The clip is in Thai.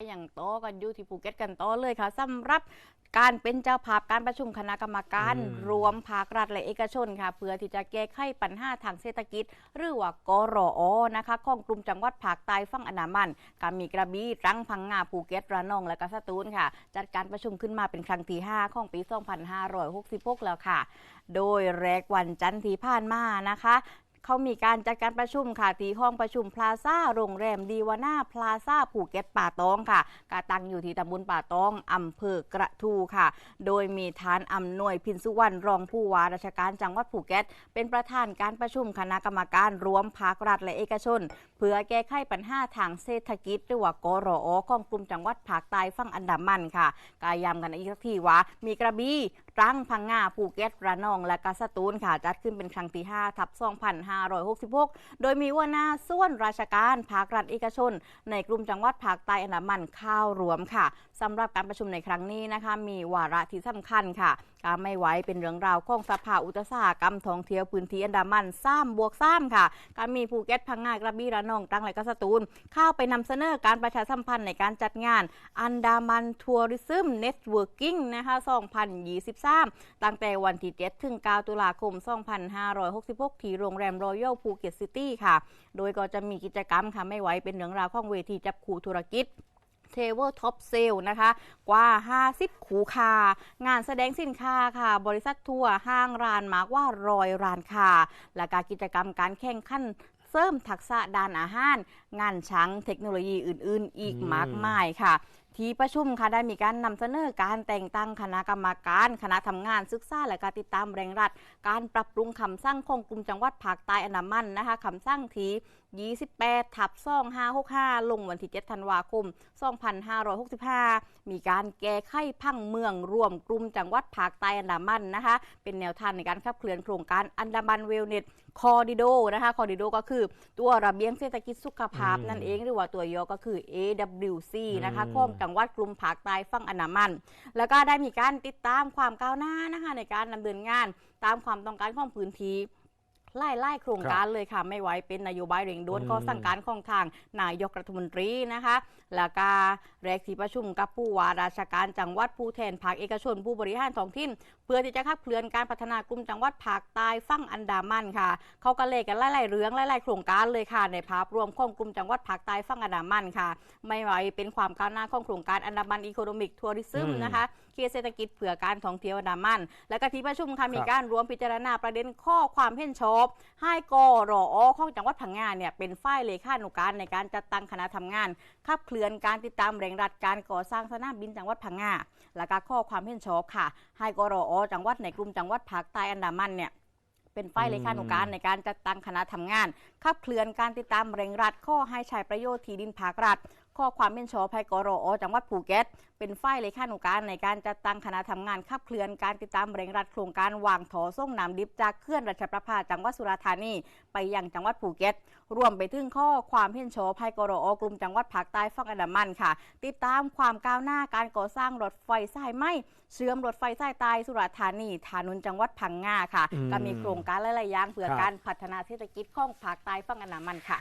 อย่างโตอกันอยู่ที่ภูเก็ตกันต่อเลยค่ะสำหรับการเป็นเจ้าภาพการประชุมคณะกรรมการอืมรวมภาครัฐและเอกชนค่ะ เพื่อที่จะแก้ไขปัญหาทางเศรษฐกิจ หรือว่ากรอนะคะของกลุ่มจังหวัดภาคใต้ฝั่งอันดามันก็มีกระบี่ตรังพังงาภูเก็ตระนองและก็สตูลค่ะ จัดการประชุมขึ้นมาเป็นครั้งที่ 5 ของปี 2566 แล้วค่ะ โดยแรกวันจันทร์ที่ผ่านมานะคะ เขามีการจัดการประชุมค่ะที่ห้องประชุมพลาซ่าโรงแรมดีวาน่าพลาซ่าภูเก็ตป่าตองค่ะกาตั้งอยู่ที่ตำบลป่าตองอำเภอกระทูค่ะ โดยมีทานอำนวยพินสุวรรณรองผู้ว่าราชการจังหวัดภูเก็ต เป็นประธานการประชุมคณะกรรมการรวมภาครัฐและเอกชน เพื่อแก้ไขปัญหาทางเศรษฐกิจหรือว่ากรอของกลุ่มจังหวัดภาคใต้ฝั่งอันดามันค่ะกาย้ำกันอีกสักทีว่ามีกระบี่ ตรังพังงาภูเก็ตระนอง และกาสตูนค่ะ จัดขึ้นเป็นครั้งที่ 5 ทับ 2566 โดยมีวัวหน้าส่วนราชการภาครัฐเอกชน ในกลุ่มจังหวัดภาคใต้อันดามันเข้ารวมค่ะสำหรับการประชุมในครั้งนี้นะคะ มีวาระที่สำคัญค่ะการไม่ไหวเป็นเรื่องราวของสภาอุตสาหกรรมท่องเที่ยวพื้นที่อันดามันซ้ำบวกซ้ำค่ะการมีภูเก็ตพังงากระบี่ระนองตรังและก็สตูล เข้าไปนำเสนอการประชาสัมพันธ์ในการจัดงานอันดามันทัวริซึมเน็ตเวิร์กิ่งนะคะ 2023 ตั้งแต่วันที่ 7 ถึง 9 ตุลาคม 2566 ที่โรงแรมรอยัลภูเก็ตซิตี้ค่ะ โดยก็จะมีกิจกรรมค่ะไม่ไหวเป็นเรื่องราวของเวทีจับคู่ธุรกิจ เทเวอร์ท็อปเซลนะคะ กว่า 50 ขูคา งานแสดงสินค้าค่ะ บริษัททัวร์ห้างร้านมากว่ารอยร้านค่ะ และการกิจกรรมการแข่งขันเสริมทักษะด้านอาหาร งานช้างเทคโนโลยีอื่น ๆ อีกอืมมากมายค่ะ ที่ประชุมค่ะได้มีการนำเสนอการแต่งตั้งคณะกรรมการ คณะทำงานศึกษาและการติดตามแรงรัดการปรับปรุงคำสั่งของกลุ่มจังหวัดภาคใต้อันดามันนะคะคำสั่งที่ 28 ทับ2565 ลงวันที่ 7 ธันวาคม 2565 มีการแก้ไขพังเมืองรวมกลุ่มจังหวัดภาคใต้อันดามันนะคะ เป็นแนวทางในการขับเคลื่อนโครงการอันดามันเวลเน็ตคอดิโดนะคะคอดิโดก็คือตัวระเบียงเศรษฐกิจสุขภาพอืมนั่นเองหรือว่าตัวย่อก็คือ AWC นะคะอืมของจังหวัดกลุ่มภาคใต้ฝั่งอันดามัน แล้วก็ได้มีการติดตามความก้าวหน้านะคะในการดำเนินงานตามความต้องการของพื้นที่ ไล่ไล่โครงการเลยค่ะ ไม่ไหวเป็นนโยบายเร่งด่วนอืมก็สั่งการของทางนายกรัฐมนตรีนะคะแล้วก็แรกที่ประชุมกับผู้ว่าราชการจังหวัดผู้แทนภาคเอกชน ผู้บริหารท้องถิ่นเพื่อที่จะขับเคลื่อนการพัฒนากลุ่มจังหวัดภาคใต้ฝั่งอันดามันค่ะเขาก็เลยกันไล่ๆเรื่องไล่ๆโครงการเลยค่ะ ในภาพรวมของกลุ่มจังหวัดภาคใต้ฝั่งอันดามันค่ะ ไม่ไหวเป็นความก้าวหน้าของโครงการอันดามันอีโคโนมิกทัวริซึมอืมนะคะเขตเศรษฐกิจเผื่อการท่องเที่ยวอันดามัน และก็ที่ประชุมค่ะมีครับการรวมพิจารณาประเด็นข้อความเห็นชอบให้กรออของจังหวัดพังงาเนี่ยเป็นฝ่ายเลขานุการในการจัดตั้งคณะทำงานขับเคลื่อนการติดตามแรงรัดการก่อสร้างสนามบินจังหวัดพังงาและก็ข้อความเห็นชอบค่ะ ให้กรออจังหวัดในกลุ่มจังหวัดภาคใต้อันดามันเนี่ยเป็นฝ่ายเลขานุการในการจัดตั้งคณะทำงานขับเคลื่อนการติดตามแรงรัดข้อให้ใช้ประโยชน์ที่ดินภาครัฐ ข้อความเป็นชอบให้กรอจังหวัดภูเก็ต เป็นฝ่ายเลขานุการในการจัดตั้งคณะทำงานขับเคลื่อนการติดตามแรงรัดโครงการวางถอส่งน้ำดิบจากเขื่อนราชประภาจังหวัดสุราษฎร์ธานีไปยังจังหวัดภูเก็ต รวมไปถึงข้อความเห็นชอบให้กรอกลุ่มจังหวัดภาคใต้ฝั่งอันดามันค่ะ ติดตามความก้าวหน้าการก่อสร้างรถไฟสายไหมเชื่อมรถไฟสายใต้สุราษฎร์ธานีฐานุนจังหวัดพังงาค่ะอืมก็มีโครงการหลายๆอย่างเพื่อครับการพัฒนาเศรษฐกิจของภาคใต้ฝั่งอันดามันค่ะ